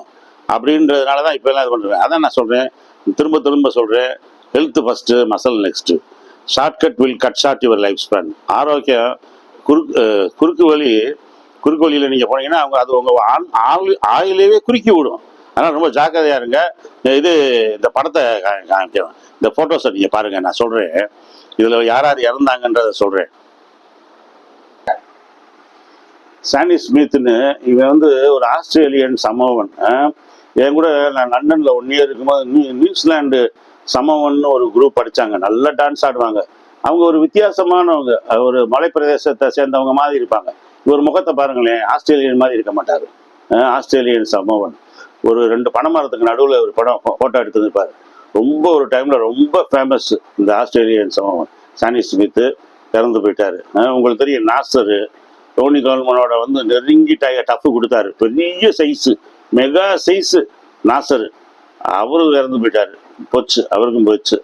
அப்படின்றதுனால தான் இப்போலாம் இது பண்ணுறேன் அதான் நான் சொல்கிறேன் திரும்ப திரும்ப சொல்கிறேன் health first muscle next shortcut will cut short your life span ஆரோக்கியம் குறுக்கு குறுக்கு வழி குறுக்கோலியில் நீங்கள் போனீங்கன்னா அவங்க அது உங்கள் ஆள் ஆயிலேயே குறுக்கி விடும். அதனால் ரொம்ப ஜாக்கிரதையாக இருங்க. இது இந்த படத்தை கா- காமிக்கிறேன் இந்த ஃபோட்டோஸை நீங்கள் பாருங்கள் நான் சொல்கிறேன் இதில் யார் யார் இறந்தாங்கன்றத சொல்கிறேன் சாண்டி ஸ்மித்னு இவன் வந்து ஒரு ஆஸ்திரேலியன் சமவன். என் கூட நான் லண்டனில் ஒன் இயர் இருக்கும்போது நியூ நியூசிலாண்டு சமவன்னு ஒரு குரூப் படித்தாங்க நல்லா டான்ஸ் ஆடுவாங்க. அவங்க ஒரு வித்தியாசமானவங்க. ஒரு மலைப்பிரதேசத்தை சேர்ந்தவங்க மாதிரி இருப்பாங்க. இவர் முகத்தை பாருங்களேன் ஆஸ்திரேலியன் மாதிரி இருக்க மாட்டார். Australian Samoan. ஒரு ரெண்டு பணமரத்துக்கு நடுவில் ஒரு படம் ஃபோட்டோ எடுத்துருப்பார். ரொம்ப ஒரு டைமில் ரொம்ப ஃபேமஸ் இந்த ஆஸ்திரேலியன் சமவன். சானி ஸ்மித்து இறந்து போயிட்டார். உங்களுக்கு தெரியும் நாசரு டோனி கவர்மனோட வந்து நெருங்கி டய டஃப் கொடுத்தாரு. பெரிய சைஸு மெகா சைஸு நாசர். அவரு இறந்து போயிட்டாரு. போச்சு அவருக்கும் போச்சு.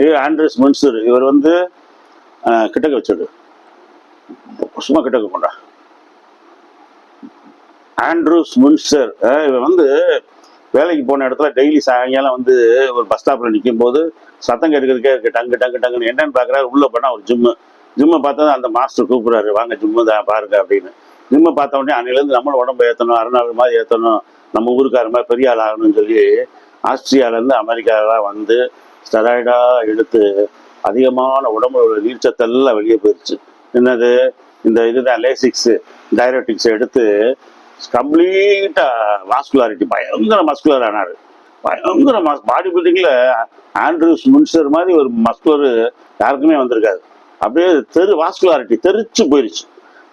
இது ஆண்ட்ரஸ் மன்சூர் இவர் வந்து கிட்டக்க வச்சுடு சும்மா கிட்டக்க கொண்டா ஆண்ட்ரூஸ் முன்ஸ்டர் இவர் இவன் வந்து வேலைக்கு போன இடத்துல டெய்லி சாயங்காலம் வந்து ஒரு பஸ் ஸ்டாப்பில் நிற்கும் போது சத்தம் கேட்கறதுக்கே இருக்கு. டங்கு டங்கு டங்குன்னு. என்னன்னு பார்க்குறாரு உள்ளே போனால் ஒரு ஜிம்மு. ஜிம்மை பார்த்தா அந்த மாஸ்டர் கூப்பிட்றாரு. வாங்க ஜிம்மு தான் பாருங்க அப்படின்னு. ஜிம்மை பார்த்த உடனே அன்னையிலேருந்து நம்மளும் உடம்பு ஏற்றணும் அறுநாள் மாதிரி ஏற்றணும் நம்ம ஊருக்கார மாதிரி பெரிய ஆள் ஆகணும்னு சொல்லி ஆஸ்திரியாவிலேருந்து அமெரிக்காவெலாம் வந்து ஸ்டெராய்டாக எடுத்து அதிகமான உடம்போட நீர்ச்சத்தெல்லாம் வெளியே போயிடுச்சு என்னது? இந்த இதுதான் லேசிக்ஸு டைரட்டிக்ஸ் எடுத்து கம்ப்ளீட்டா வாஸ்குலாரிட்டி பயங்கர மஸ்குலர் ஆனார். பயங்கர மஸ் பாடி பில்டிங்ல ஆண்ட்ரூஸ் முன்சர் மாதிரி ஒரு மஸ்குலர் யாருக்குமே வந்திருக்காது. அப்படியே தெரு வாஸ்குலாரிட்டி தெரிச்சு போயிடுச்சு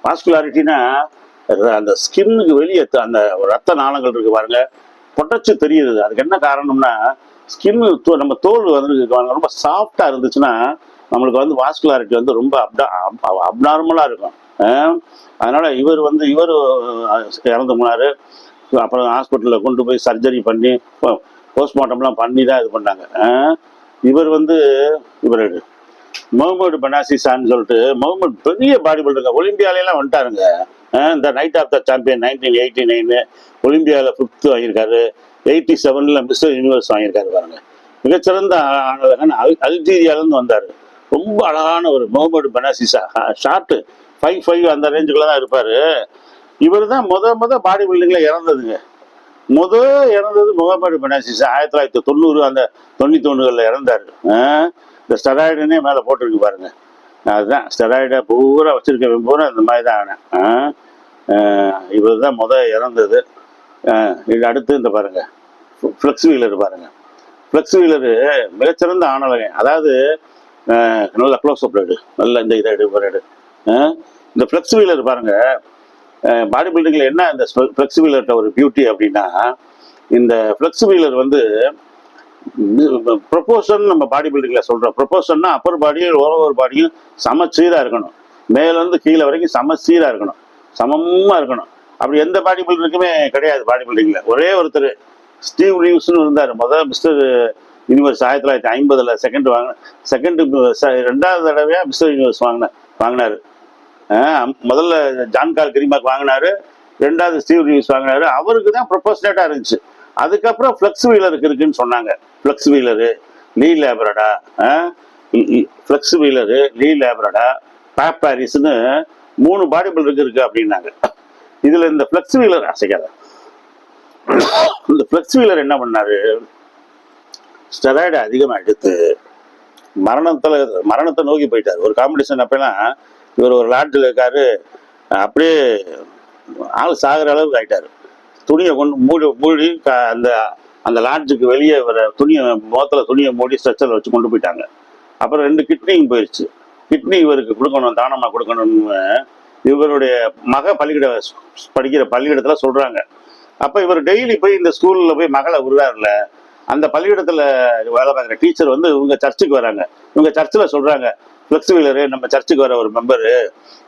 வாஸ்குலாரிட்டினா அந்த ஸ்கின்னுக்கு வெளியே அந்த ரத்த நாளங்கள் இருக்கு பாருங்க பொட்டச்சு தெரியுது. அதுக்கு என்ன காரணம்னா ஸ்கின் நம்ம தோல் வந்து ரொம்ப சாஃப்டா இருந்துச்சுன்னா நம்மளுக்கு வந்து வாஸ்குலாரிட்டி வந்து ரொம்ப அப்டா அப்நார்மலா இருக்கும். அதனால இவர் வந்து இவர் இறந்து போனாரு. அப்புறம் ஹாஸ்பிட்டலில் கொண்டு போய் சர்ஜரி பண்ணி போஸ்ட்மார்ட்டம்லாம் பண்ணி தான் இது பண்ணாங்க. ஆஹ் இவர் வந்து இவர் முகமது பனாசிசான்னு சொல்லிட்டு முகமது பெரிய பாடி பில்டருங்க ஒலிம்பியாலெல்லாம் வந்துட்டாருங்க. ஆஹ் இந்த night of the champion nineteen eighty nine ஒலிம்பியாவில் fifth வாங்கியிருக்காரு. எயிட்டி செவனில் மிஸ்டர் யூனிவர்ஸ் வாங்கியிருக்காரு பாருங்க. மிகச்சிறந்த அழகன் அல் அல்ஜீரியாவிலேருந்து வந்தார். ரொம்ப அழகான ஒரு Mohammed Benaziza short five five அந்த ரேஞ்சுக்குள்ள தான் இருப்பார். இவர் தான் முத முத பாடி பில்டிங்கில் இறந்ததுங்க. முத இறந்தது முகமது பனாசிசா ஆயிரத்தி தொள்ளாயிரத்தி தொண்ணூறு அந்த தொண்ணூத்தி ஒண்ணுகளில் இறந்தார் இந்த ஸ்டெராய்டுன்னே மேலே போட்டிருக்கு பாருங்க. அதுதான். ஸ்டெராய்டை பூரா வச்சிருக்கவன் பூரா இந்த மாதிரி தான் ஆனேன் இவர் தான் முத இறந்தது. இது அடுத்து இந்த பாருங்க. ஃப்ளெக்ஸ் வீலர் பாருங்க. ஃப்ளெக்ஸ் வீலரு மிகச்சிறந்த ஆணவகை அதாவது நல்ல க்ளோஸ் அப் எடு. நல்ல இந்த இதை எடு ஒரு எடு. இந்த ஃப்ளெக்ஸ் வீலர் பாருங்க. பாடி பில்டிங்கில் என்ன இந்த ஃப்ளெக்ஸ் வீலர்கிட்ட ஒரு பியூட்டி அப்படின்னா இந்த ஃப்ளெக்ஸ் வீலர் வந்து ப்ரொபோஷன் நம்ம பாடி பில்டிங்கில் சொல்கிறோம் ப்ரொபோஷன்னா அப்பர் பாடியும் ஓவர் பாடியும் சமச்சீராக இருக்கணும். மேலேருந்து கீழே வரைக்கும் சமச்சீராக இருக்கணும். சமமாக இருக்கணும். அப்படி எந்த பாடி பில்டருக்குமே கிடையாது பாடி பில்டிங்கில் ஒரே ஒருத்தர் ஸ்டீவ் ரீவ்ஸ்னு இருந்தார். முதல் மிஸ்டர் யூனிவர்ஸ் ஆயிரத்தி தொள்ளாயிரத்தி ஐம்பதில் செகண்ட் வாங்கின செகண்ட் ரெண்டாவது தடவையாக மிஸ்டர் யூனிவர்ஸ் வாங்கின வாங்கினார். முதல்ல ஜான் கால் கிரிமாக் வாங்கினாரு ரெண்டாவது ஸ்டீவ் ரீவ்ஸ் வாங்கினாரு. அவருக்கு தான் ப்ரொபோஷனேட்டா இருந்துச்சு. அதுக்கப்புறம் ஃப்ளெக்ஸ் வீலருக்கு இருக்குன்னு சொன்னாங்க. Flex Wheeler Lee Labrada Flex Wheeler Lee Labrada Bob பாரிஸ்னு மூணு பாடி பில்டருக்கு இருக்கு அப்படின்னாங்க. இதுல இந்த ஃப்ளெக்ஸ் வீலர் அசைக்காத இந்த ஃப்ளெக்ஸ் வீலர் என்ன பண்ணாரு? ஸ்டெராய்டு அதிகமாக எடுத்து மரணத்தில் மரணத்தை நோக்கி போயிட்டார். ஒரு காம்படிஷன் அப்பெல்லாம் இவர் ஒரு லாட்ஜில் இருக்காரு. அப்படியே ஆள் சாகிற அளவுக்கு ஆயிட்டாரு. துணியை கொண்டு மூடி மூடி க- அந்த அந்த லாட்ஜுக்கு வெளியே வர துணியை முகத்துல துணியை மூடி ஸ்ட்ரெச்சரில் வச்சு கொண்டு போயிட்டாங்க. அப்புறம் ரெண்டு கிட்னியும் போயிடுச்சு கிட்னி இவருக்கு கொடுக்கணும் தானமாக கொடுக்கணும்னு இவருடைய மக பள்ளிக்கூட படிக்கிற பள்ளிக்கூடத்தில் சொல்கிறாங்க அப்போ இவர் டெய்லி போய் இந்த ஸ்கூலில் போய் மகளை விடுறாருல அந்த பள்ளிக்கூடத்தில் வேலை பார்க்குற டீச்சர் வந்து இவங்க சர்ச்சுக்கு வராங்க. இவங்க சர்ச்சில் சொல்கிறாங்க ஃப்ளெக்ஸ் வீலரு நம்ம சர்ச்சுக்கு வர ஒரு மெம்பரு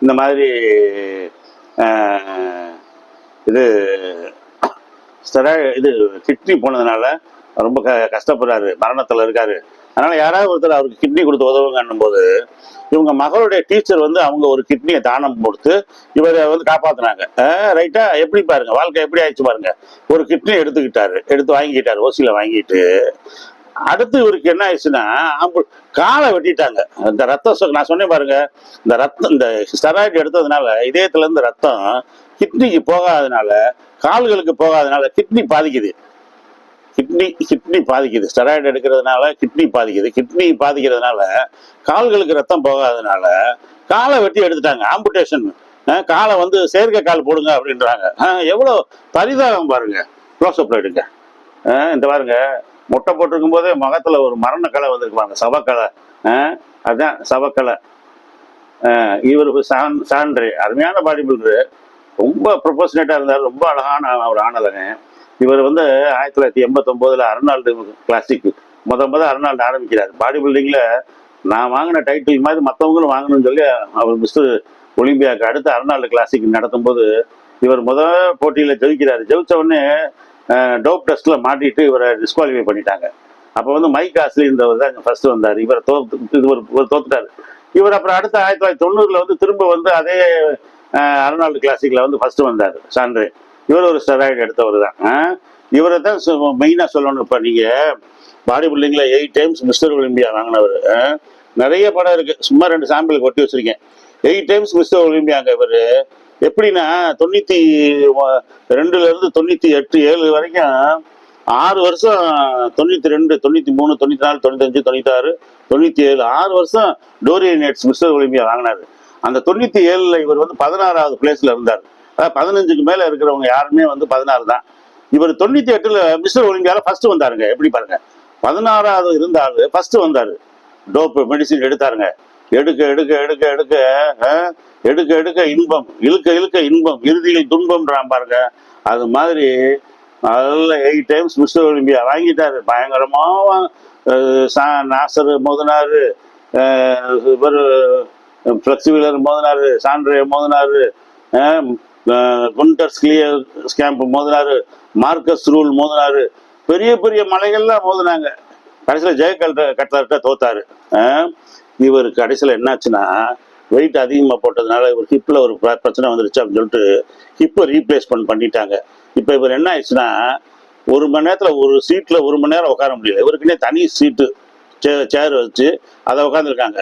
இந்த மாதிரி இது இது கிட்னி போனதுனால ரொம்ப க கஷ்டப்படுறாரு மரணத்தில் இருக்காரு. அதனால யாராவது ஒருத்தர் அவருக்கு கிட்னி கொடுத்து உதவுங்கன்னும் போது இவங்க மகளுடைய டீச்சர் வந்து அவங்க ஒரு கிட்னியை தானம் கொடுத்து இவரை வந்து காப்பாத்துனாங்க. ரைட்டா எப்படி பாருங்க? வாழ்க்கை எப்படி ஆயிடுச்சு பாருங்க. ஒரு கிட்னி எடுத்துக்கிட்டாரு எடுத்து வாங்கிக்கிட்டாரு ஓசியில வாங்கிட்டு அடுத்து இவருக்கு என்ன ஆயிடுச்சுன்னா ஆம்பு- காலை வெட்டிட்டாங்க. இந்த ரத்தம் நான் சொன்னேன் பாருங்க இந்த ரத்தம் இந்த ஸ்டெராய்டு எடுத்ததுனால இதயத்துல இருந்து ரத்தம் கிட்னிக்கு போகாதனால கால்களுக்கு போகாதனால கிட்னி பாதிக்குது. கிட்னி கிட்னி பாதிக்குது. ஸ்டெராய்டு எடுக்கிறதுனால கிட்னி பாதிக்குது. கிட்னி பாதிக்கிறதுனால கால்களுக்கு ரத்தம் போகாதனால காலை வெட்டி எடுத்துட்டாங்க. ஆம்புடேஷன் காலை வந்து செயற்கை கால் போடுங்க அப்படின்றாங்க. எவ்வளோ பரிதாபம் பாருங்க. க்ளோஸ்அப் எடுங்க. இந்த பாருங்க முட்டை போட்டிருக்கும் போதே மகத்தில் ஒரு மரண கலை வந்திருக்கு பாருங்க சவக்கலை. அஹ், இவர் சான் சான்று. அருமையான பாடி பில்டரு ரொம்ப ப்ரொபோஷனேட்டாக இருந்தார். ரொம்ப அழகான ஒரு ஆனதங்க. இவர் வந்து ஆயிரத்தி தொள்ளாயிரத்தி எண்பத்தொம்போதில் அருணால்டு கிளாசிக் முத முத அருணால்டு ஆரம்பிக்கிறார். பாடி பில்டிங்கில் நான் வாங்கின டைட்டில் மாதிரி மற்றவங்களும் வாங்கணும்னு சொல்லி அவர் மிஸ்டர் ஒலிம்பியாவுக்கு அடுத்து அருணால்டு கிளாசிக் நடத்தும் போது இவர் முதல் போட்டியில் ஜெயிக்கிறார். ஜெயிச்ச உடனே டோப் டெஸ்ட்டில் மாட்டிட்டு இவரை டிஸ்குவாலிஃபை பண்ணிட்டாங்க. அப்போ வந்து மைக் ஆஸ்லின்றவர் தான் ஃபர்ஸ்ட் வந்தார். இவரை தோத்து இது ஒரு இவர் இவர் அப்புறம் அடுத்த ஆயிரத்தி தொள்ளாயிரத்தி தொண்ணூறில் வந்து திரும்ப வந்து அதே அஹ், கிளாசிக்கில் வந்து ஃபர்ஸ்ட் வந்தார் சான்றே. இவர் ஒரு ஸ்டெராய்டு எடுத்தவர் தான். இவரை தான் மெயினாக சொல்லணும். இப்போ நீங்கள் பாடி பில்டிங்கில் எயிட் டைம்ஸ் மிஸ்டர் ஒலிம்பியா வாங்கினவர் நிறைய படம் இருக்குது சும்மா ரெண்டு சாம்பிளுக்கு ஒட்டி வச்சுருக்கேன். எயிட் டைம்ஸ் மிஸ்டர் ஒலிம்பியாங்க இவர். எப்படின்னா தொண்ணூத்தி ரெண்டுல இருந்து தொண்ணூற்றி எட்டு ஏழு வரைக்கும் ஆறு வருஷம் தொண்ணூத்தி ரெண்டு தொண்ணூத்தி மூணு தொண்ணூற்றி நாலு தொண்ணூத்தஞ்சு தொண்ணூத்தாறு தொண்ணூற்றி ஏழு ஆறு வருஷம் டோரியன் நெட்ஸ் மிஸ்டர் ஒலிம்பியா வாங்கினாரு. அந்த தொண்ணூற்றி ஏழுல இவர் வந்து பதினாறாவது பிளேஸ்ல இருந்தார். அதாவது பதினஞ்சுக்கு மேலே இருக்கிறவங்க யாருமே வந்து பதினாறு தான். இவர் தொண்ணூற்றி எட்டில் மிஸ்டர் ஒலிம்பியால ஃபர்ஸ்ட் வந்தாருங்க. எப்படி பாருங்க. பதினாறாவது இருந்தாரு ஃபர்ஸ்ட் வந்தாரு. டோப்பு மெடிசின் எடுத்தாருங்க. எடுக்க எடுக்க எடுக்க எடுக்க எடுக்க எடுக்க இன்பம் இழுக்க இழுக்க இன்பம் இறுதியில் துன்பம்ன்றான் பாருங்க. அது மாதிரி நல்ல எயிட் டைம்ஸ் மிஸ்டர் ஒலிம்பியா வாங்கிட்டாரு. பயங்கரமாக சா- நாசர் மோதினாரு. இவர் ஃப்ளெக்சி வீலர் மோதினாரு சாண்ட்ரே மோதினாரு குண்டர்ஸ் கிளியர் குண்டர் ஸ்கேம்ப் மோதினாரு மார்க்கஸ் ரூல் மோதினாரு. பெரிய பெரிய மலைகள்லாம் மோதினாங்க. கடைசியில் ஜெயகல்ட கட்லர்கிட்ட தோத்தாரு இவர் கடைசியில் என்னாச்சுன்னா வெயிட் அதிகமாக போட்டதுனால இவர் ஹிப்பில் ஒரு பிரச்சனை வந்துருச்சு அப்படின்னு சொல்லிட்டு ஹிப்பை ரீப்ளேஸ்மெண்ட் பண்ணிட்டாங்க. இப்போ இவர் என்ன ஆயிடுச்சுன்னா ஒரு மணி நேரத்தில் ஒரு சீட்டில் ஒரு மணி நேரம் உட்கார முடியல. இவருக்குன்னே தனி சீட்டு சே சேர் வச்சு அதை உட்காந்துருக்காங்க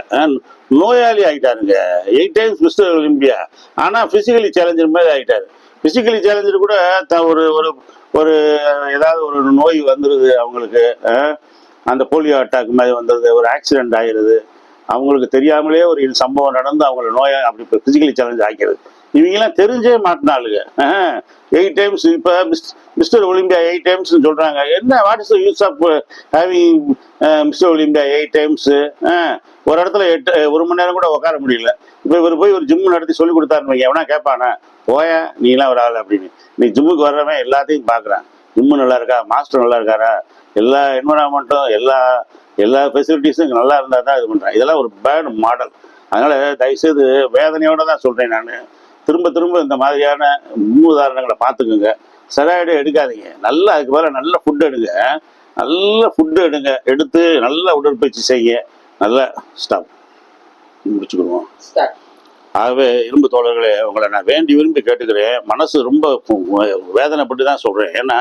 நோயாளி ஆகிட்டாருங்க எயிட் டைம்ஸ் மிஸ்டர் ஒலிம்பியா ஆனால் ஃபிசிக்கலி சேலஞ்சர் மாதிரி ஆகிட்டாரு ஃபிசிக்கலி சேலஞ்சர் கூட த ஒரு ஒரு ஒரு ஏதாவது ஒரு நோய் வந்துடுது அவங்களுக்கு. அந்த போலியோ அட்டாக் மாதிரி வந்துடுது ஒரு ஆக்சிடெண்ட் ஆகிடுது அவங்களுக்கு தெரியாமலே ஒரு சம்பவம் நடந்து அவங்கள நோயை அப்படி இப்போ ஃபிசிக்கலி சேலஞ்ச் ஆக்கிறது இவங்கெல்லாம் தெரிஞ்சே மாட்டினாளுங்க. எயிட் டைம்ஸ் இப்போ மிஸ்டர் ஒலிம்பியா எயிட் டைம்ஸ்னு சொல்றாங்க. என்ன what is use of having Mister Olympia eight times ஒரு இடத்துல எட்டு ஒரு மணி நேரம் கூட உட்கார முடியல. இப்போ இவர் போய் ஒரு ஜிம் நடத்தி சொல்லி கொடுத்தாருன்னு எவனா கேட்பானே போய நீலாம் ஒரு ஆள் அப்படின்னு. நீ ஜிம்முக்கு வர்றவன் எல்லாத்தையும் பார்க்குறான் ஜிம்மு நல்லா இருக்கா? மாஸ்டர் நல்லா இருக்காரா? எல்லா என்வரான்மெண்ட்டும் எல்லா எல்லா ஃபெசிலிட்டிஸும் நல்லா இருந்தால் தான் இது பண்ணுறேன் இதெல்லாம் ஒரு பேட் மாடல் அதனால் தயவுசெய்து வேதனையோடு தான் சொல்கிறேன் நான். திரும்ப திரும்ப இந்த மாதிரியான முன்னுதாரணங்களை பார்த்துக்குங்க. ஸ்டெராய்டு எடுக்காதீங்க. நல்லா அதுக்கு மேலே நல்ல ஃபுட் எடுங்க. நல்ல ஃபுட்டு எடுங்க. எடுத்து நல்ல உடற்பயிற்சி செய்ய நல்ல ஸ்டாப் முடிச்சுக்கிடுவோம். ஸ்டார்ட் ஆகவே இரும்பு தோழர்களே உங்களை நான் வேண்டி விரும்பி கேட்டுக்கிறேன். மனசு ரொம்ப வேதனைப்பட்டு தான் சொல்கிறேன் ஏன்னா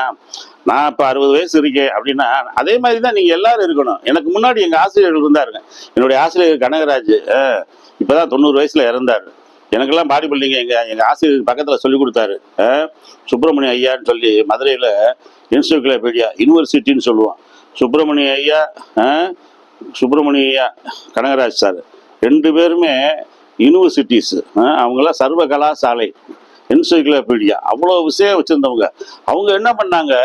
நான் இப்போ அறுபது வயசு இருக்கேன் அப்படின்னா அதே மாதிரி தான் நீங்கள் எல்லாரும் இருக்கணும். எனக்கு முன்னாடி எங்கள் ஆசிரியர்கள் இருந்தாருங்க. என்னுடைய ஆசிரியர் கனகராஜ் இப்போ தான் தொண்ணூறு வயசில் இறந்தார். எனக்கெல்லாம் பாடி பில்டிங் எங்கள் எங்கள் ஆசிரியர் பக்கத்தில் சொல்லி கொடுத்தாரு. அஹ், சுப்பிரமணிய ஐயான்னு சொல்லி மதுரையில் இன்ஸ்டியூக்லோபீடியா யூனிவர்சிட்டின்னு சொல்லுவோம் சுப்பிரமணிய ஐயா சுப்பிரமணிய ஐயா கனகராஜ் சார். ரெண்டு பேருமே யூனிவர்சிட்டிஸ் அவங்கெல்லாம் சர்வ கலாசாலை என்சைக்ளோபீடியா அவ்வளோ விஷயம் வச்சுருந்தவங்க. அவங்க என்ன பண்ணாங்க?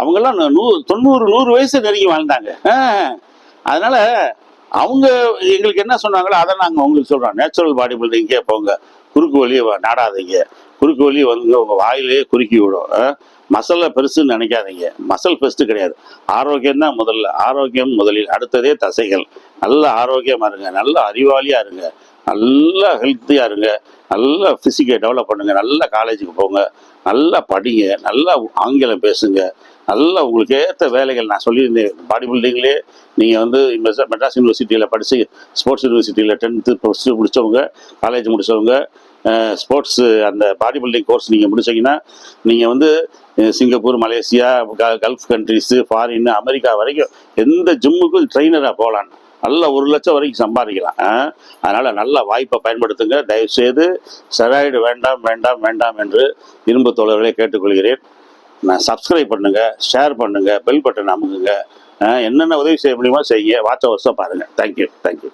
அவங்கெல்லாம் நூ- தொண்ணூறு நூறு வயசு நெருங்கி வாழ்ந்தாங்க. ஆ, அதனால அவங்க எங்களுக்கு என்ன சொன்னாங்களோ அதை நாங்கள் உங்களுக்கு சொல்கிறோம் நேச்சுரல் பாடி பில்டிங்கே போங்க. குறுக்கு வழியை நாடாதீங்க. குறுக்கு வழி வந்து உங்கள் வாயிலே குறுக்கி விடும். ஆ, பெருசுன்னு நினைக்காதீங்க. மசல் பெருசு கிடையாது. ஆரோக்கியம் தான் முதல்ல. ஆரோக்கியம் முதலில். அடுத்ததே தசைகள். நல்ல ஆரோக்கியமாக இருங்க நல்ல அறிவாளியாக இருங்க நல்ல ஹெல்த்தியாக இருங்க நல்ல ஃபிசிக்கை டெவலப் பண்ணுங்கள் நல்ல காலேஜுக்கு போங்க நல்லா படிங்க நல்லா ஆங்கிலம் பேசுங்க நல்லா உங்களுக்கு ஏற்ற வேலைகள் நான் சொல்லியிருந்தேன் பாடி பில்டிங்லேயே நீங்கள் வந்து மெட்ராஸ் யூனிவர்சிட்டியில் படித்து ஸ்போர்ட்ஸ் யூனிவர்சிட்டியில் டென்த்து ப்ளஸ் டூ முடித்தவங்க காலேஜ் முடித்தவங்க ஸ்போர்ட்ஸ் அந்த பாடி பில்டிங் கோர்ஸ் நீங்கள் முடிச்சிங்கன்னா நீங்கள் வந்து சிங்கப்பூர் மலேசியா க- கல்ஃப் கண்ட்ரிஸு ஃபாரின் அமெரிக்கா வரைக்கும் எந்த ஜிம்முக்கும் ட்ரெயினராக போகலாம். நல்ல ஒரு லட்சம் வரைக்கும் சம்பாதிக்கலாம். அதனால் நல்ல வாய்ப்பை பயன்படுத்துங்க. தயவுசெய்து ஸ்டெராய்டு வேண்டாம் வேண்டாம் வேண்டாம் என்று இரும்பு தோழர்களை கேட்டுக்கொள்கிறேன். நான் சப்ஸ்கிரைப் பண்ணுங்கள் ஷேர் பண்ணுங்கள் பெல் பட்டன் அமுக்குங்க. என்னென்ன உதவி செய்ய முடியுமோ செய்ய வாட்ச வருஷம் பாருங்கள் தேங்க்யூ தேங்க்யூ